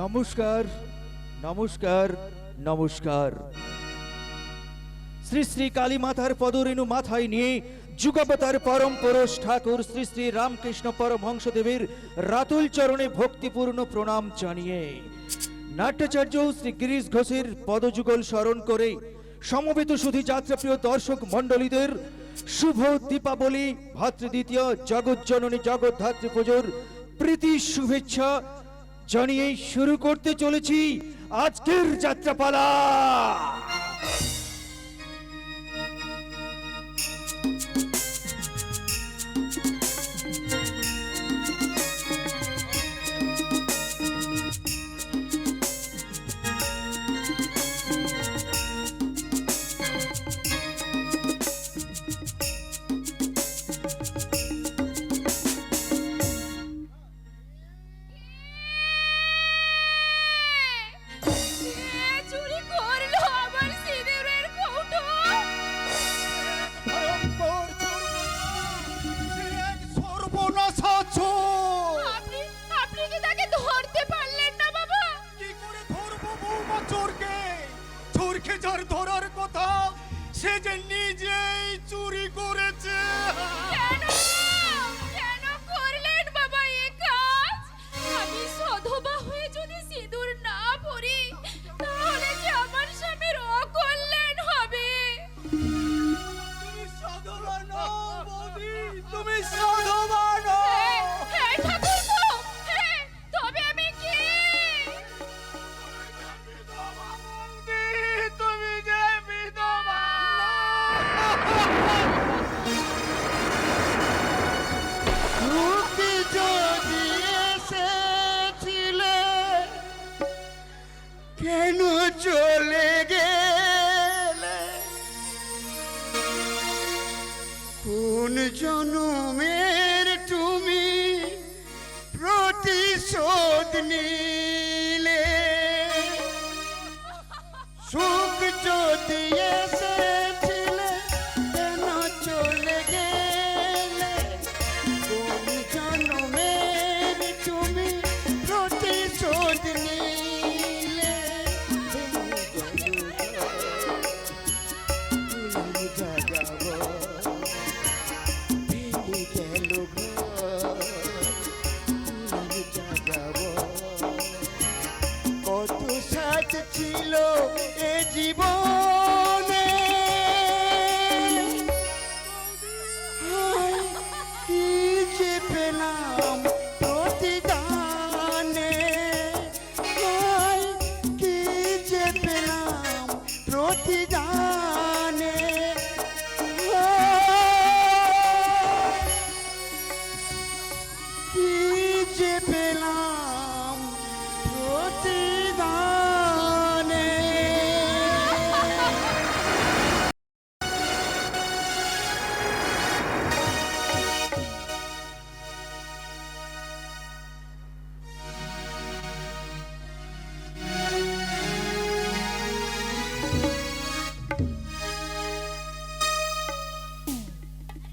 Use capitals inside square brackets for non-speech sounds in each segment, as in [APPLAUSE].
নমস্কার নমস্কার নমস্কার। শ্রী শ্রী কালী মাতার পদরেণু মাথায় নিয়ে যুগাবতার পরম পুরুষ ঠাকুর শ্রী শ্রী রামকৃষ্ণ পরমহংসদেবের রাতুল চরণে ভক্তিপূর্ণ প্রণাম জানিয়ে নাট্যাচার্য শ্রী গিরিশ ঘোষের পদযুগল স্মরণ করে সমবেত সুধী যাত্রাপ্রিয় দর্শক মণ্ডলীদের শুভ দীপাবলি ভাতৃদ্বিতীয় জগৎজননী জগদ্ধাত্রী পুজোর প্রীতি শুভেচ্ছা জানিয়ে শুরু করতে চলেছি আজকের যাত্রাপালা।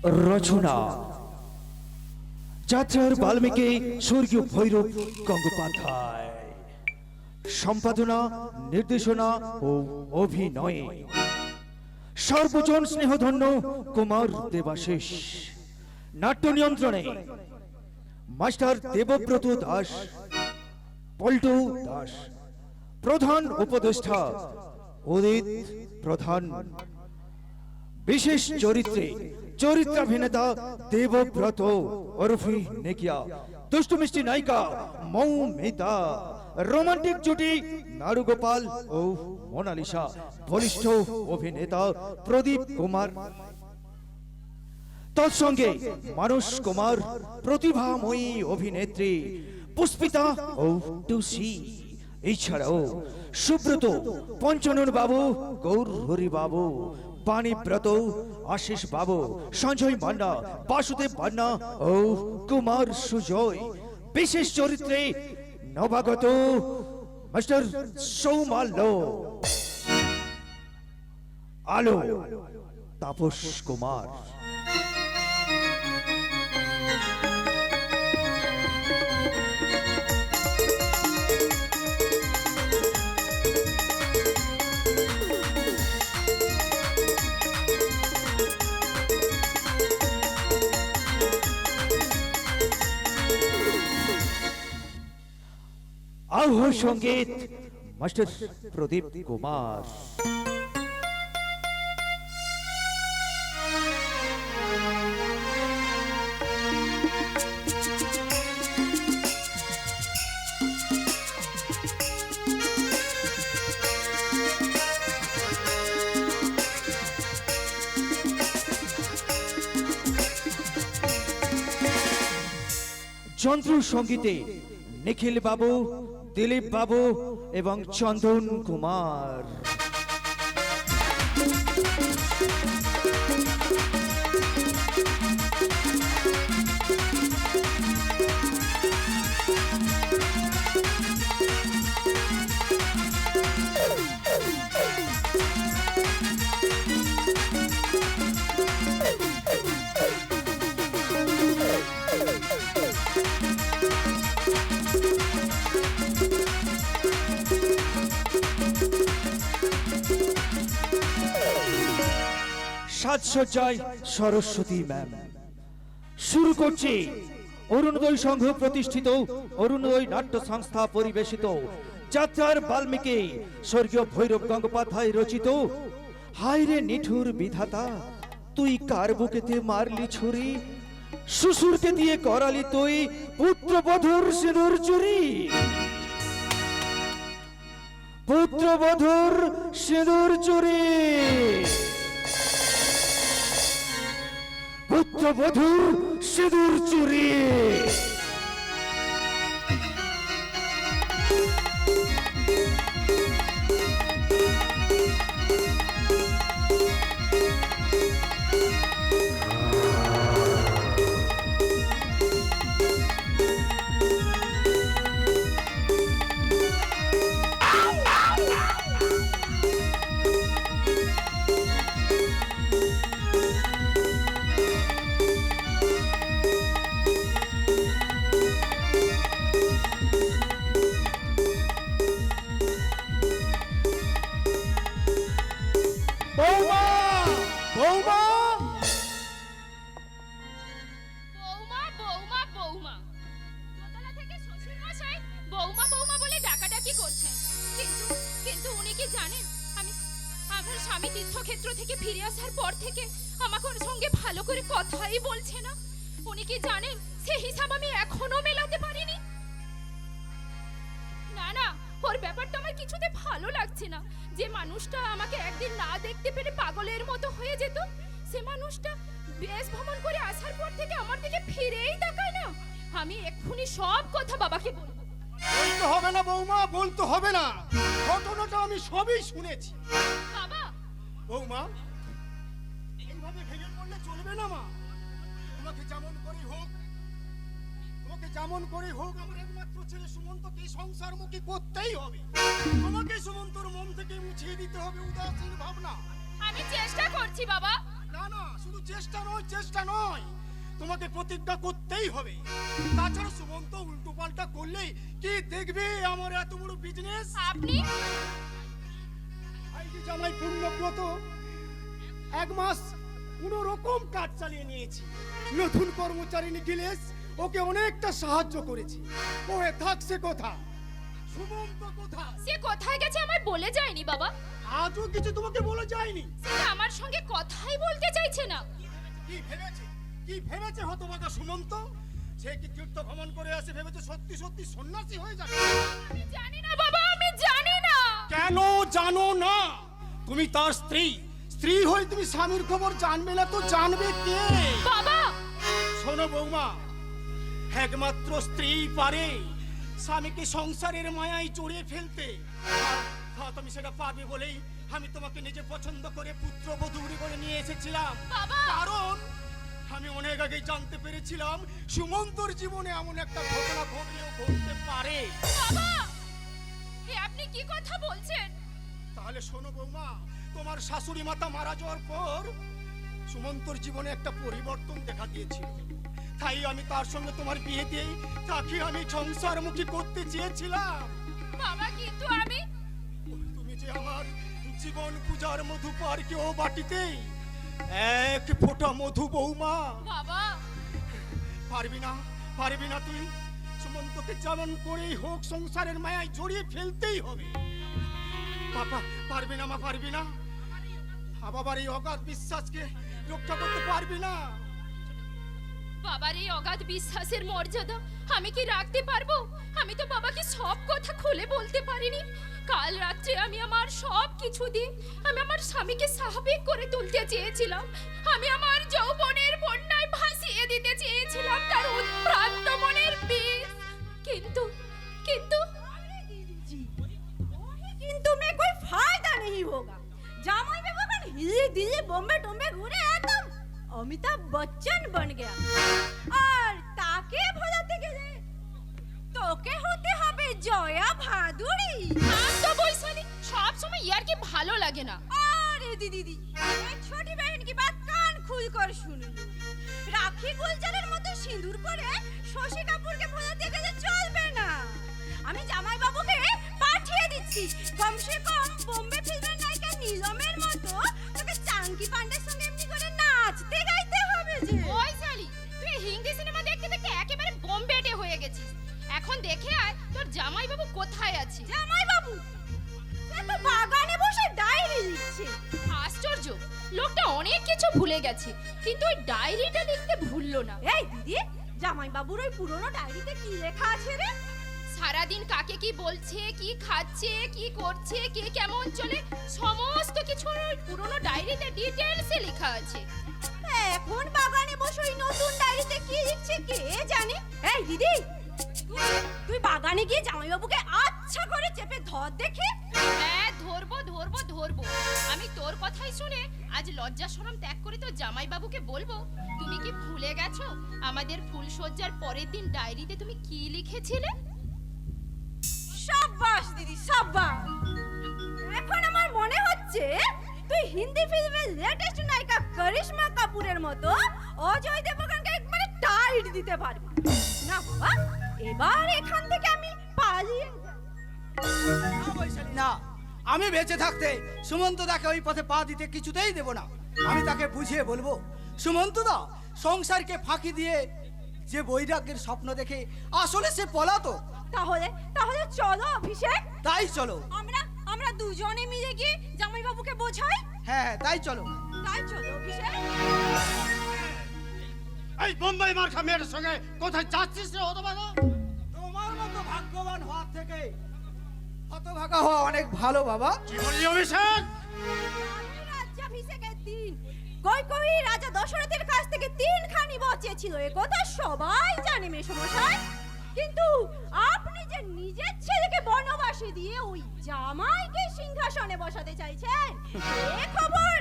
রচনা। যাত্রার বাল্মীকি স্বর্গীয় ভৈরব গঙ্গোপাধ্যায়। সম্পাদনা, নির্দেশনা ও অভিনয়ে। সর্বজন স্নেহধন্য কুমার দেবাশিস। নাট্য নিয়ন্ত্রণে মাস্টার দেবব্রত দাস, পল্টু দাস। প্রধান উপদেষ্টা উদিত প্রধান। বিশেষ চরিত্রে চরিত্রাভিনেতা দেবব্রত ওরফি নেকিয়া। দুষ্টু মিষ্টি নায়িকা মৌমিতা। রোমান্টিক জুটি নারুগোপাল ও মোনালিসা। বলিষ্ঠ অভিনেতা প্রদীপ কুমার। তৎসঙ্গে মানস কুমার, প্রতিভাময়ী অভিনেত্রী পুষ্পিতা ও টুসি। এছাড়াও সুব্রত পঞ্চানন বাবু গৌর হরি বাবু বাণীব্রত আশিস বাবু, সঞ্জয় মান্না, বাসুদেব মান্না ও কুমার সুজয়। বিশেষ চরিত্রে নবাগত মাস্টার সৌমাল্য। আলো, তাপস কুমার। সংগীত মাস্টার প্রদীপ কুমার। যন্ত্র সঙ্গীতে নিখিল বাবু দিলীপ বাবু এবং চন্দন কুমার। সাজসজ্জায় সরস্বতী ম্যাম। শুরু করছি। অরুণোদয় সংঘ প্রতিষ্ঠিত, অরুণোদয় নাট্য সংস্থা পরিবেশিত। যাত্রার বাল্মীকি, স্বর্গীয় ভৈরব গঙ্গোপাধ্যায় রচিত। হাইরে নিঠুর বিধাতা, তুই কার বুকেতে মারলি ছুরি? শ্বশুরকে দিয়ে করালি তুই পুত্রবধূর সিঁদুর চুরি? পুত্রবধূর সিঁদুর চুরি। পুত্রবধূর সিঁদুর চুরি। লাগছে না। যে মানুষটা আমাকে একদিন না দেখতে পেরে পাগলের মতো হয়ে যেত সে মানুষটা বেশ ভ্রমণ করে আসার পর থেকে আমার দিকে ফিরেই তাকায় না। আমি এক্ষুনি সব কথা বাবাকে বলব। বলতে হবে না বৌমা বলতে হবে না। ঘটনাটা আমি সবই শুনেছি। বাবা! বৌমা এইভাবে ভেঙে পড়লে চলবে না মা। তোমাকে যেমন করে হোক তোমাকে যেমন করে হোক আমার একমাত্র ছেলে সুমন্তকে সংসারমুখী করতেই হবে। তোমাকে সুমন্তর মন থেকে মুছিয়ে দিতে হবে উদাসীন ভাবনা। আমি চেষ্টা করছি বাবা। না না শুধু চেষ্টা নয় চেষ্টা নয়। তোমাকে প্রতিজ্ঞা করতেই হবে। তাছাড়া সুমন্ত উল্টো পাল্টা করলে কি দেখবে আমার এত বড় বিজনেস আপনি? আইজি জামাই পূর্ণব্রত এক মাস কোনো রকম কাজ চালিয়ে নিয়েছি। নতুন কর্মচারী নিখিলেশ ওকে অনেকটা সাহায্য করেছি। ওহে থাকছে কোথা। সুমন্ত কোথা? সে কোথায় গেছে আমায় বলে যায়নি বাবা। আজও কিছু তোমাকে বলে যায়নি? সে আমার সঙ্গে কথাই বলতে চাইছে না। কি ভেবেছে? কি ভেবেছে হতভাগা সুমন্ত? সে কি তীর্থ ভ্রমণ করে আসে ভেবেছে সত্যি সত্যি সন্ন্যাসী হয়ে যাবে? আমি জানি না বাবা আমি জানি না। কেন জানো না? তুমি তার স্ত্রী। স্ত্রী হয়ে তুমি স্বামীর খবর জানবে না তো জানবে কে? বাবা! শোনো বৌমা একমাত্র স্ত্রী পারে স্বামীকে সংসারের মায়ায় জড়িয়ে ফেলতে। হ্যাঁ, তুমি সেটা পারবে বলেই আমি তোমাকে নিজে পছন্দ করে পুত্রবধূরি করে নিয়ে এসেছিলাম! কারণ আমি অনেক আগে জানতে পেরেছিলাম সুমন্তর জীবনে এমন একটা ঘটনা ঘটলেও ঘটতে পারে। আপনি কি কথা বলছেন? তাহলে শোনো বৌমা তোমার শাশুড়ি মাতা মারা যাওয়ার পর সুমন্তর জীবনে একটা পরিবর্তন দেখা দিয়েছিল। তাই আমি তার সঙ্গে তোমার বিয়ে দিয়েই তাকে আমি সংসারমুখী করতে চেয়েছিলাম। বাবা কিন্তু আমি তুমি যে আমার জীবন পূজার মধু পার কেউ বাটিতে এক ফোঁটা মধু বৌমা। বাবা। পারবি না পারবি না তুই। সুমন্ত সুমন্তকে যেমন করেই হোক সংসারের মায়ায় জড়িয়ে ফেলতেই হবে। বাবা পারবি না মা পারবি না। বাবার এই অগাধ বিশ্বাসকে রক্ষা করতে পারবি না। বাবার এই অগাধ বিশ্বাসের মর্যাদা আমি কি রাখতে পারব? আমি তো বাবাকে সব কথা খুলে বলতে পারিনি। কাল রাত্রে আমি আমার সব কিছু দিয়ে আমি আমার স্বামীকে স্বাভাবিক করে তুলতে চেয়েছিলাম। আমি আমার যৌবনের বন্যায় ভাসিয়ে দিতে চেয়েছিলাম তার উৎপ্রান্ত মনের বিষ কিন্তু কিন্তু কিন্তু মে কোই ফায়দা নেই হোগা। জামাই মে বকন হিলি বোম্বে টোম্বে ঘুরে घूरे एकदम অমিতাভ বচ্চন বন গয়া আর তাকে ভোলাতে গেলে তোকে হতে হবে জয়া ভাদুড়ি থাম তো বৈশালী সব সময় ইয়ার কি ভালো লাগে না अरे दीदी दी एक छोटी बहन की बात कान खुल कर सुन लो রাখি গুলজারের মতো সিঁদুর পরে শশী কাপুরকে ভোলাতে গেলে চলবে না আমি জামাই বাবুকে পাঠিয়ে দিচ্ছি কমসে কম বোম্বে ফিল্মের নায়িকা নীলমের মতো তোকে চাঙ্কি পান্ডের সঙ্গে এখন দেখে আয় তোর জামাইবাবু কোথায় আছে। জামাই বাবু সে তো বাগানে বসে ডায়েরি লিখছে। আশ্চর্য লোকটা অনেক কিছু ভুলে গেছে কিন্তু ওই ডায়েরিটা লিখতে ভুললো না। এই দিদি জামাই বাবুর ওই পুরনো ডায়েরিতে কি লেখা আছে রে? সারাদিন কাকে কি বলছে কি খাচ্ছে কি করছে কে কেমন চলে সমস্ত কিছু ওই পুরনো ডায়েরিতে ডিটেলসে লেখা আছে। এখন বাগানে বসে ওই নতুন ডায়েরিতে কি লিখছে কে জানে? এই দিদি তুই- বাগানে গিয়ে জামাইবাবুকে আচ্ছা করে চেপে ধর দেখি। হ্যাঁ ধরবো ধরবো ধরবো। আমি তোর কথাই শুনে আজ লজ্জা শরম ত্যাগ করে তো জামাইবাবুকে বলব তুমি কি ভুলে গেছো? আমাদের ফুলসজ্জার পরের দিন ডায়েরিতে তুমি কি লিখেছিলে? সাব্বাস দিদি সাব্বাস। এখন আমার মনে হচ্ছে তুই হিন্দি ফিল্মের লেটেস্ট নায়িকা করিশ্মা কাপুরের মতো অজয় দেবগনকে একবারে টাইট দিতে পারবি। না বাবা এবার এখান থেকে আমি পালিয়ে না বৈশালী না আমি বেঁচে থাকতে সুমন্ত দাকে ওই পথে পা দিতে কিছুতেই দেব না। আমি তাকে বুঝিয়ে বলব সুমন্ত দা সংসারকে ফাঁকি দিয়ে যে বৈরাগ্যের স্বপ্ন দেখে আসলে সে পলাতো তাহলে তাহলে চলো অভিষেক। তাই চলো। আমরা আমরা দুজনে মিলে গিয়ে জামাইবাবুকে বোঝাই। হ্যাঁ হ্যাঁ, তাই চলো। তাই চলো অভিষেক। এই বোম্বাই মার্কা মেয়ের সঙ্গে কোথায় যাচ্ছিস রে হতভাগা? তোমার মতো ভাগ্যবান হওয়ার থেকে হতভাগা হওয়া অনেক ভালো বাবা। কি বললি অভিষেক? রাজ্যাভিষেকের দিন। রাজা দশরথের কাছ থেকে তিনখানি এ কথা সবাই জানে মেসমশাই। কিন্তু আপনি যে নিজের ছেলেকে বনবাসে দিয়ে ওই জামাইকে সিংহাসনে বসাতে চাইছেন এ খবর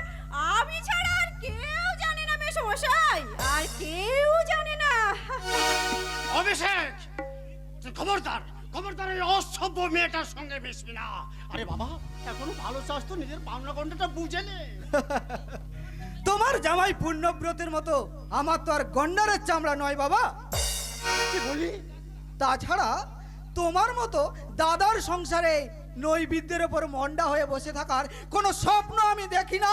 আমি ছাড়া আর কেউ জানে না মেসমশাই। আর কেউ খবরদার খবরদার এই অসভ্য মেয়েটার সঙ্গে মিশবি না। আরে বাবা এখনও ভালো চাস তো নিজের পাওনা গন্ডাটা বুঝে নে। [LAUGHS] তোমার জামাই পূর্ণব্রতের মতো আমার তো আর গন্ডারের চামড়া নয় বাবা। কি বলি? তাছাড়া তোমার মতো দাদার সংসারে নৈবিদ্যের ওপর মন্ডা হয়ে বসে থাকার কোনো স্বপ্ন আমি দেখি না।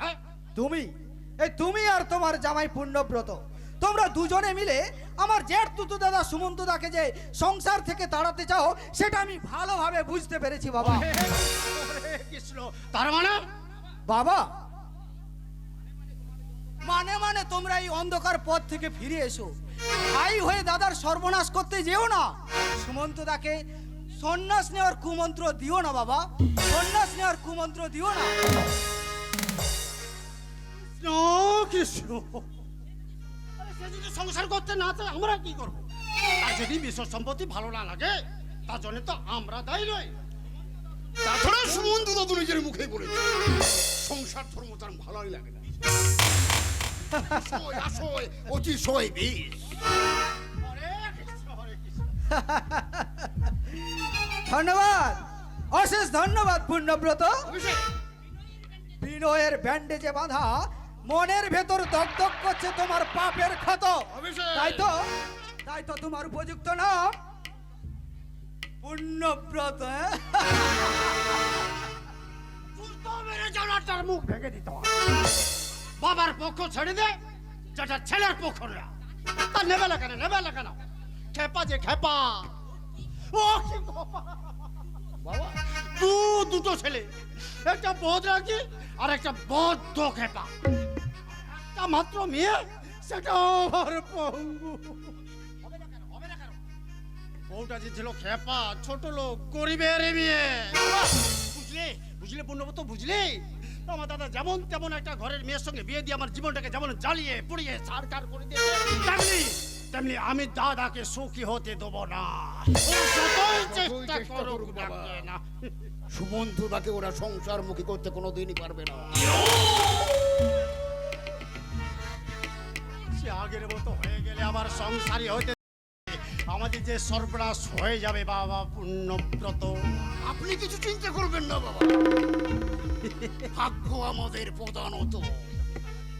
হ্যাঁ? তুমি এই তুমি আর তোমার জামাই পূর্ণব্রত। তোমরা দুজনে মিলে আমার জেঠ তুতু দাদা সুমন্ত দাকে যে সংসার থেকে তাড়াতে চাও সেটা আমি ভালোভাবে বুঝতে পেরেছি বাবা। কৃষ্ণ তার মানে? বাবা মানে মানে তোমরা এই অন্ধকার পথ থেকে ফিরে এসো। ভাই হয়ে দাদার সর্বনাশ করতে যেও না। সুমন্ত দাকে সন্ন্যাস নেওয়ার কুমন্ত্র দিও না বাবা। সন্ন্যাস নেওয়ার কুমন্ত্র দিও না। কৃষ্ণ। সে যদি সংসার করতে না চায় আমরা কি করব? তার যদি বিশ্ব সম্পত্তি ভালো না লাগে তার জন্য তো আমরা দায়ী নই। তাছাড়া সুমন্ত তো নিজের মুখে বলেছে। সংসার ধর্ম তার ভালোই লাগে না। আসয়, কৃষ্ণ হরে কৃষ্ণ। ধন্যবাদ। অশেষ ধন্যবাদ পূর্ণব্রত বিনয়ের ব্যান্ডেজে বাঁধা মনের ভেতর দগদগ করছে তোমার পাপের ক্ষত! তাই তো? তাই তো তোমার উপযুক্ত না? পুণ্যব্রত হ্যাঁ? জুতো মুখ ভেঙে দিতে বাবার পক্ষ ছেড়ে দে যেটা ছেলের পক্ষ না তা নেবে না কেন? নেবে না কেন? খেপা যে খেপা। ও কি বাবা দু দুটো ছেলে। একটা বদ রাখি আর একটা বদ্ধ খেপা। একটা মাত্র মেয়ে সেটা আমার পঙ্গু। কেন কেন বউটা যে ছিল খেপা ছোট লোক গরিবের মেয়ে। বুঝলে? বুঝলে পূর্ণবত বুঝলে? আমার দাদা যেমন তেমন একটা ঘরের মেয়ের সঙ্গে বিয়ে দিয়ে আমার জীবনটাকে যেমন জ্বালিয়ে পুড়িয়ে ছাড়কার করে দিয়েছে। তেমনি তেমনি আমি দাদাকে সুখী হতে দেবো না। চেষ্টা করুক না কেন। তাকে ওরা সংসার মুখী করতে কোনোদিনই পারবে না। আগের মতো হয়ে গেলে আমার সংসারই হতে আমাদের যে সর্বনাশ হয়ে যাবে, বাবা, পুণ্যব্রত। আপনি কিছু চিন্তা করবেন না, বাবা। ভাগ্য আমাদের প্রধানত।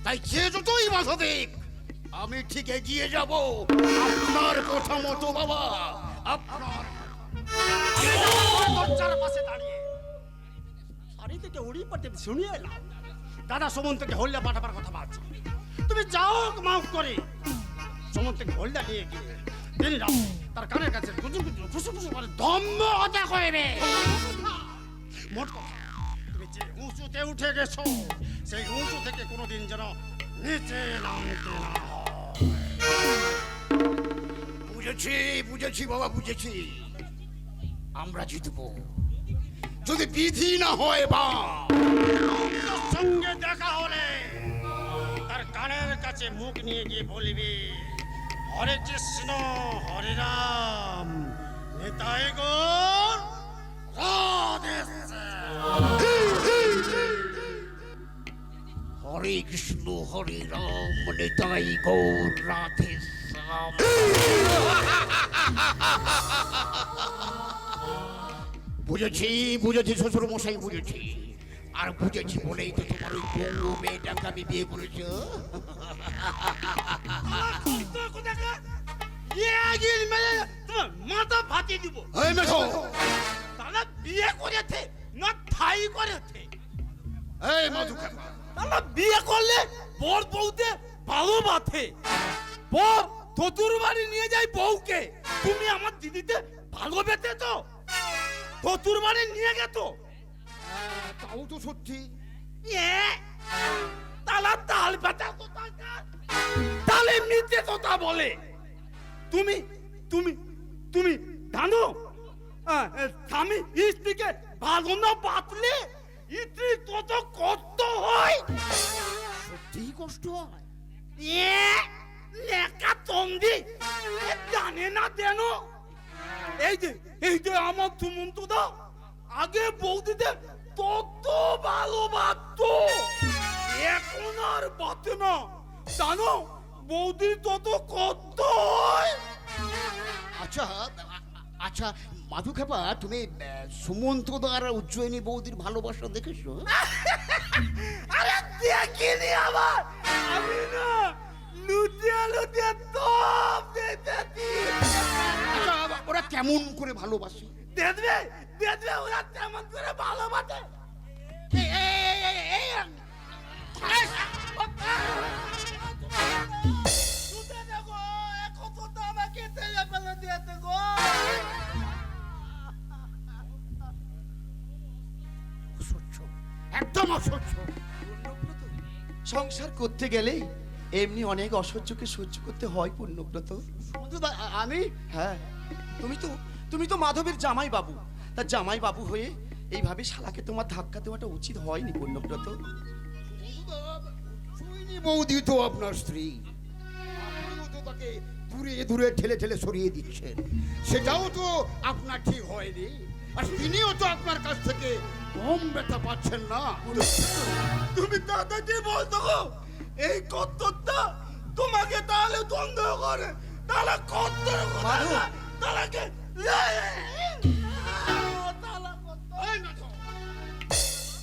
তাই যে যতই বাধা দেখ আমি ঠিক এগিয়ে যাব। আপনার কথা মতো, বাবা। আপনার দরজার পাশে দাঁড়িয়ে শাড়ি থেকে উড়ি পাটে শুনিয়ে এলাম। দাদা সুমন্তকে হল্লা পাঠাবার কথা ভাবছে। তুমি যাও মাফ করে। সুমন্তকে হল্লা নিয়ে গিয়ে রাত তার কানের কাছে গুজু গুজু ফুসু ফুসু করে ধম্ম হত্যা করবে মোট কথা তুমি যে উঁচুতে উঠে গেছো সেই উঁচু থেকে কোনোদিন যেন নিচে নামতে না বুঝেছি বুঝেছি বাবা বুঝেছি। আমরা জিতবো। যদি বিধি না হয় বা সঙ্গে দেখা হলে কানের কাছে মুখ নিয়ে গিয়ে বলবি, হরে কৃষ্ণ, হরে রাম নিতাই রাধে হরে কৃষ্ণ, হরে রাম নিতাই গৌর, রাধে বুঝেছি বুঝেছি শ্বশুর মশাই বুঝেছি। আর বুঝেছি বলেই তো তোমার ওই বউ মেয়েটাকে আমি বিয়ে করেছি তোমার মাথা ফাটিয়ে দিব। তারা বিয়ে করেছে না ঠাই করেছে? এই মধু তারা বিয়ে করলে বর বউতে ভালোবাসে বর শ্বশুর বাড়ি নিয়ে যায় বউকে। তুমি আমার দিদিতে ভালোবেসে তো শ্বশুর বাড়ি নিয়ে গেছো? তাও তো সত্যি। তালা তাল কোথাকার? তালে মিথ্যে কথা বলে। তুমি তুমি তুমি জানো স্বামী স্ত্রীকে ভালো না বাতলে স্ত্রী কত কষ্ট হয়? সত্যি কষ্ট হয়। এ? লেখা তন্দি জানে না দেন এই যে এই যে আমার সুমন্ত দা আগে বৌদিদের তত ভালোবাসতো এখন আর বাতে না। জানো বৌদির তত কত আচ্ছা আচ্ছা মাধু খাপা তুমি সুমন্ত দ্বারা উজ্জয়িনী বৌদির ভালোবাসা দেখেছ? আরে দেখিনি আবার। আমি না লুটিয়ে লুটিয়ে দেখেছি আচ্ছা ওরা কেমন করে ভালোবাসে? দেখবে দেখবে ওরা তেমন করে ভালোবাসে একদম অসহ্য সংসার করতে গেলে এমনি অনেক অসহ্যকে সহ্য করতে হয় পূর্ণব্রত আমি? হ্যাঁ। তুমি তো তুমি তো মাধবের জামাই বাবু তার জামাই বাবু হয়ে এইভাবে শালাকে তোমার ধাক্কা দেওয়াটা উচিত হয়নি পূর্ণব্রত? বৌদি তো আপনার স্ত্রী। তাকে দূরে দূরে ঠেলে ঠেলে সরিয়ে দিচ্ছেন। সেটাও তো আপনার ঠিক হয়নি। আর তিনিও তো আপনার কাছ থেকে কম ব্যথা পাচ্ছেন না। তুমি দাদাকে বলতো এই কত্তরটা তোমাকে তাহলে দ্বন্দ্ব করে। তাহলে মাধব। তাহলে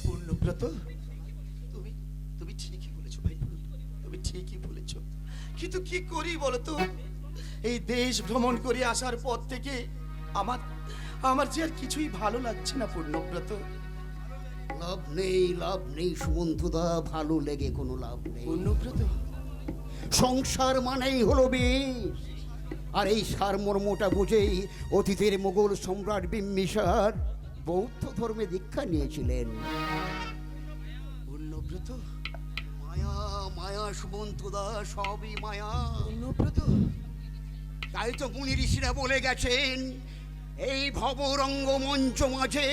পূর্ণব্রত তুমি তুমি ঠিকই বলেছ ভাই তুমি ঠিকই বলেছ। কিন্তু কি করি বলো তো এই দেশ ভ্রমণ করে আসার পর থেকে আমার আমার যে আর কিছুই ভালো লাগছে না পূর্ণব্রত। লাভ নেই লাভ নেই সুমন্তুদা ভালো লেগে কোনো লাভ নেই। পূর্ণব্রত? সংসার মানেই হলো বেশ আর এই সারমর্মটা বুঝেই অতীতের মোগল সম্রাট বিম্বিসার বৌদ্ধ ধর্মে দীক্ষা নিয়েছিলেন। পুণ্যব্রত মায়া মায়া সুমন্তদা সবই মায়া। পুণ্যব্রত তাই তো মুনি ঋষিরা বলে গেছেন এই ভবরঙ্গ মঞ্চ মাঝে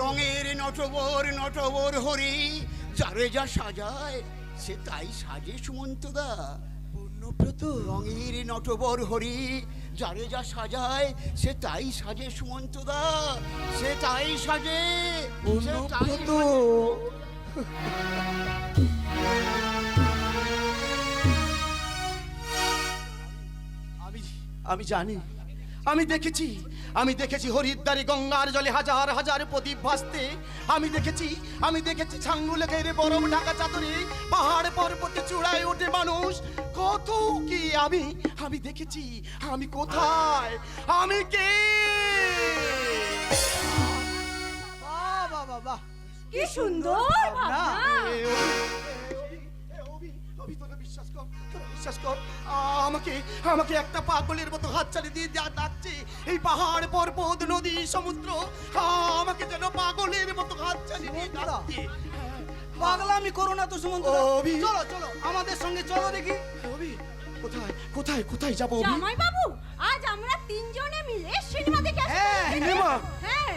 রঙের নটবর নটবর হরি যারে যা সাজায় সে তাই সাজে সুমন্তদা পুণ্যব্রত রঙের নটবর হরি যারে যা সাজায় সে তাই সাজে সুমন্ত দা সে তাই সাজে। আমি আমি জানি। আমি দেখেছি আমি দেখেছি হরিদ্বারে গঙ্গার জলে হাজার হাজার প্রদীপ ভাসতে। আমি দেখেছি আমি দেখেছি ছাঙ্গুলে ঘেরে বরফ ঢাকা চাদরে পাহাড় পর্বতে চূড়ায় ওঠে মানুষ। কত কি আমি আমি দেখেছি আমি কোথায় আমি কে? বাহ বাহ বাহ বাহ। কি সুন্দর ভাবনা। বিশ্বাস কর আমাকে আমাকে একটা পাগলের মতো হাত চালিয়ে দিয়ে যা ডাকছে। এই পাহাড় পর্বত নদী সমুদ্র আমাকে যেন পাগলের মতো হাত চালিয়ে দিয়ে ডাকছে। পাগলামি করো না তো সুমন্ত চলো চলো আমাদের সঙ্গে চলো দেখি। কোথায় কোথায় কোথায় যাব জামাই বাবু আজ আমরা তিনজনে মিলে সিনেমা দেখে আসব। হ্যাঁ, সিনেমা? হ্যাঁ।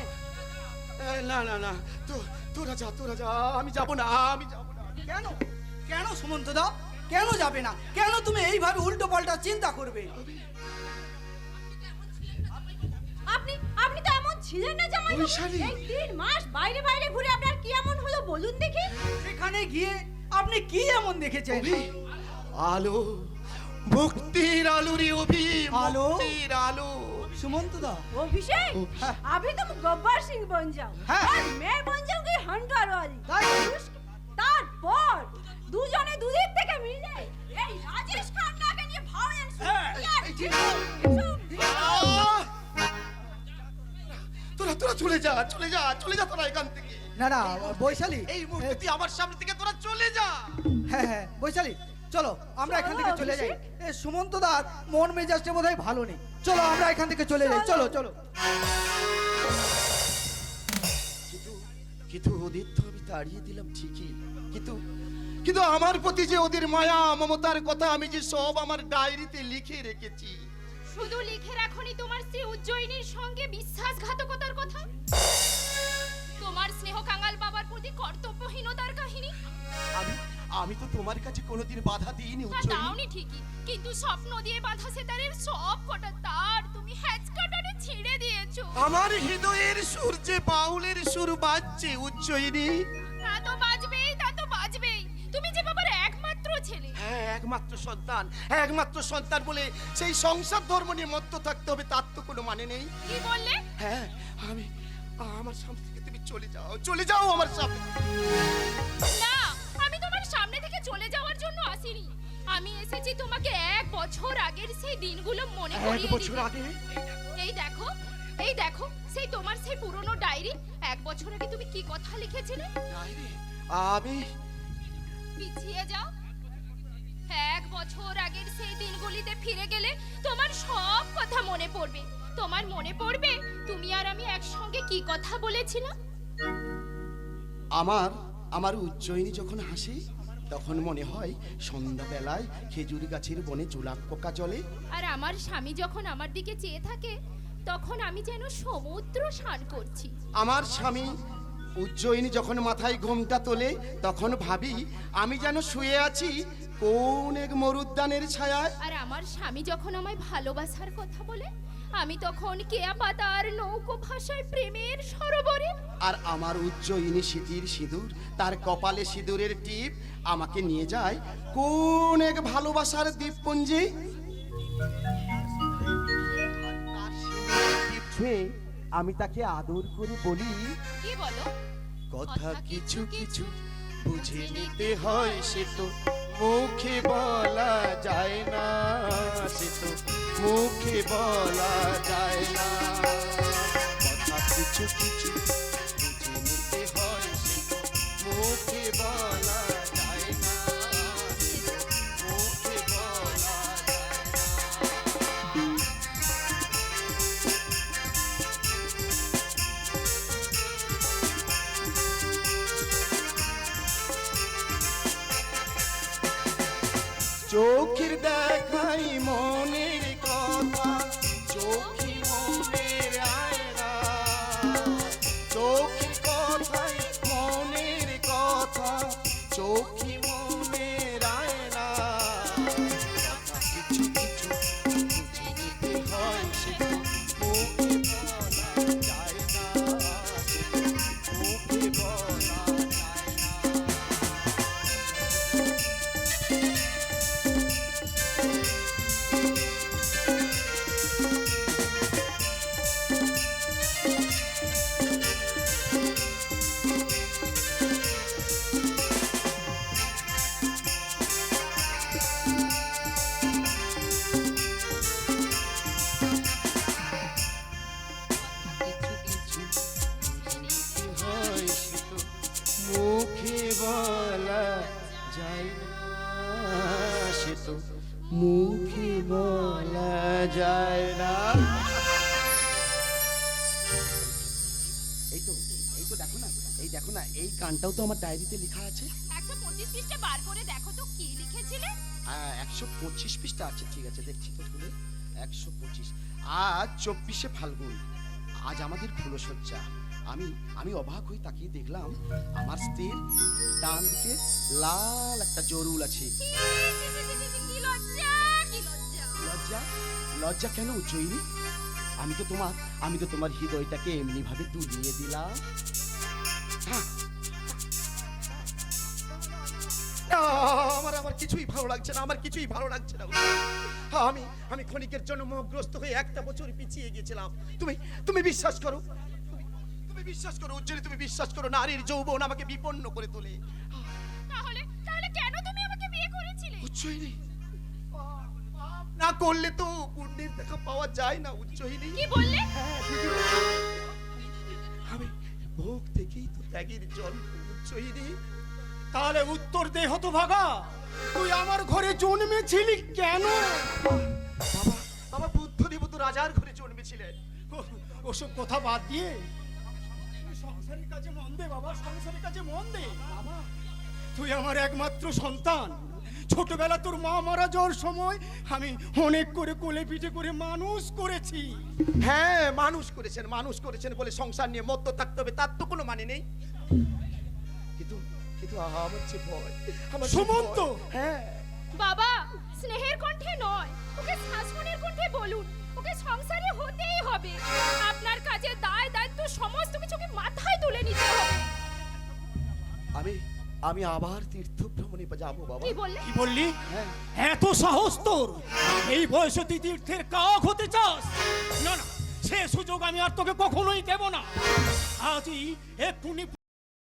না না না তো তোরা যা তোরা যা আমি যাব না আমি যাব না। কেন? কেন সুমন্ত দা? কেন যাবে না কেন তুমি এইভাবে উল্টো পাল্টা চিন্তা করবে আপনি আপনি তো এমন ছিলেন না জামাই বৈশালী। এই তিন মাস বাইরে বাইরে ঘুরে আপনার কি এমন হলো বলুন দেখি সেখানে গিয়ে আপনি কি এমন দেখেছেন অভি আলো মুক্তির আলোরে অভি আলো? মুক্তির আলো সুমন্ত দা অভিষেক ও। अभी तुम गब्बर सिंह बन जाओ हाँ। और मैं बन जाऊंगी 100 চলে যা চলে যা তোরা এখান থেকে। না না বৈশালী এই মুহূর্তে তুই আমার সামনে থেকে তোরা চলে যা। হ্যাঁ হ্যাঁ বৈশালী চলো আমরা এখান থেকে চলে যাই। অভিষেক। সুমন্ত দার মন মেজাজটা বোধহয় ভালো নেই। চলো আমরা এখান থেকে চলে যাই। চলো চলো। কিন্তু কিন্তু ওদের তো আমি তাড়িয়ে দিলাম ঠিকই। কিন্তু কিন্তু আমার প্রতি যে ওদের মায়া মমতার কথা আমি যে সব আমার ডায়েরিতে লিখে রেখেছি শুধু লিখে রাখনি তোমার স্ত্রী উজ্জয়িনীর সঙ্গে বিশ্বাসঘাতকতার কথা? তোমার স্নেহ কাঙাল বাবার প্রতি কর্তব্যহীনতার কাহিনী? আমি আমি তো তোমার কাছে কোনোদিন বাধা দিইনি তা উজ্জ্বল দাওনি ঠিকই কিন্তু স্বপ্ন দিয়ে বাঁধা সেতারের সব কটা তার তুমি হ্যাচ কাটারে ছিঁড়ে দিয়েছ। আমার হৃদয়ের সুর যে বাউলের সুর বাজছে উজ্জয়িনী তা তো বাজবেই তা তো বাজবেই তুমি যে বাবার একমাত্র ছেলে হ্যাঁ একমাত্র সন্তান। একমাত্র সন্তান বলে সেই সংসার ধর্ম নিয়ে মত্ত থাকতে হবে তার তো কোনো মানে নেই। কি বললে? হ্যাঁ আমি আমার সামনে থেকে তুমি চলে যাও চলে যাও আমার সামনে। না আমি তোমার সামনে থেকে চলে যাওয়ার জন্য আসিনি। আমি এসেছি তোমাকে এক বছর আগের সেই দিনগুলো মনে করিয়ে এক করিয়ে বছর আগে? এই দেখো এই দেখো সেই তোমার সেই পুরনো ডায়েরি। এক বছর আগে তুমি কি কথা লিখেছিলে? ডায়েরি, আমি পিছিয়ে যাও। এক বছর আগের সেই দিনগুলিতে ফিরে গেলে তোমার সব কথা মনে পড়বে। তোমার মনে পড়বে তুমি আর আমি একসঙ্গে কি কথা বলেছিলাম? আমার আমার উজ্জয়িনী যখন হাসি তখন মনে হয় সন্ধ্যাবেলায় খেজুর গাছের বনে জোলাক পোকা চলে। আর আমার স্বামী যখন আমার দিকে চেয়ে থাকে তখন আমি যেন সমুদ্র স্নান করছি। আমার স্বামী উজ্জয়িনী যখন মাথায় ঘোমটা তোলে তখন ভাবি আমি যেন শুয়ে আছি কোন এক মরুদ্যানের ছায়ায়? আর আমার স্বামী যখন আমায় ভালোবাসার কথা বলে আমি তখন কেয়া পাতার নৌকো ভাষায় প্রেমের সরোবরে। আর আমার উজ্জয়িনী স্মৃতির সিঁদুর তার কপালে সিঁদুরের টিপ আমাকে নিয়ে যায় কোন এক ভালোবাসার দ্বীপপুঞ্জে। আমি তাকে আদর করে বলি কি বলো? কথা কিছু কিছু বুঝে নিতে হয় সে তো। মুখে বলা যায় না সে তো মুখে বলা যায় না। এই গানটাও তো আমার ডায়েরিতে লেখা আছে। একশো পঁচিশ পৃষ্ঠা বার করে দেখো তো কি লিখেছিলে। একশো পঁচিশ পৃষ্ঠা আছে ঠিক আছে দেখছি তো খুলে। একশো পঁচিশ। আজ চব্বিশে ফাল্গুন। আজ আমাদের ফুলসজ্জা আমি আমি অবাক হয়ে তাকিয়ে দেখলাম আমার স্ত্রীর ডান দিকে লাল একটা জরুল আছে। লজ্জা কি লজ্জা। লজ্জা? লজ্জা কেন উজ্জয়িনী আমি তো তোমার আমি তো তোমার হৃদয়টাকে এমনি ভাবে তুলিয়ে দিলাম। কিছুই ভালো লাগছে না আমার কিছুই ভালো লাগছে না। আমি আমি ক্ষণিকের জন্য মোহগ্রস্ত হয়ে একটা বছর পিছিয়ে গিয়েছিলাম। তুমি তুমি বিশ্বাস করো? তুমি- বিশ্বাস করো উজ্জ্বলী তুমি বিশ্বাস করো নারীর যৌবন আমাকে বিপন্ন করে তোলে। তাহলে তাহলে কেন তুমি আমাকে বিয়ে করেছিলে? উজ্জয়িনী না করলে তো পুণ্যের দেখা পাওয়া যায় না উজ্জয়িনী কি বললে? আমি ভোগ থেকেই তো ত্যাগের জল উজ্জয়িনী তাহলে উত্তর দে হতো ভাগা তুই আমার ঘরে জন্মেছিলি কেন? বাবা বাবা বুদ্ধদেব তো রাজার ঘরে জন্মেছিলেন। ওসব কথা বাদ দিয়ে। সংসারের কাজে মন দে বাবা সংসারের কাজে মন দে। বাবা তুই আমার একমাত্র সন্তান। ছোটবেলা তোর মা মারা যাওয়ার সময় আমি অনেক করে কোলে পিঠে করে মানুষ করেছি। হ্যাঁ মানুষ করেছেন মানুষ করেছেন বলে সংসার নিয়ে মত্ত থাকতে হবে তার তো কোনো মানে নেই। কিন্তু আমার যে ভয়। আমার সুমন্ত! হ্যাঁ। বাবা স্নেহের কণ্ঠে নয় ওকে শাসনের কণ্ঠে বলুন। ওকে সংসারে হতেই হবে। আপনার কাজে দায় দায়িত্ব সমস্ত কিছুকে মাথায় তুলে নিতে হবে। আমি আমি আবার তীর্থ ভ্রমণে যাব বাবা। কি বললে? কি বললি? হ্যাঁ। এত সাহস তোর? এই বয়সে তুই তীর্থের কাক হতে চাস? না না সে সুযোগ আমি আর তোকে কখনোই দেব না। আজই এক্ষুনি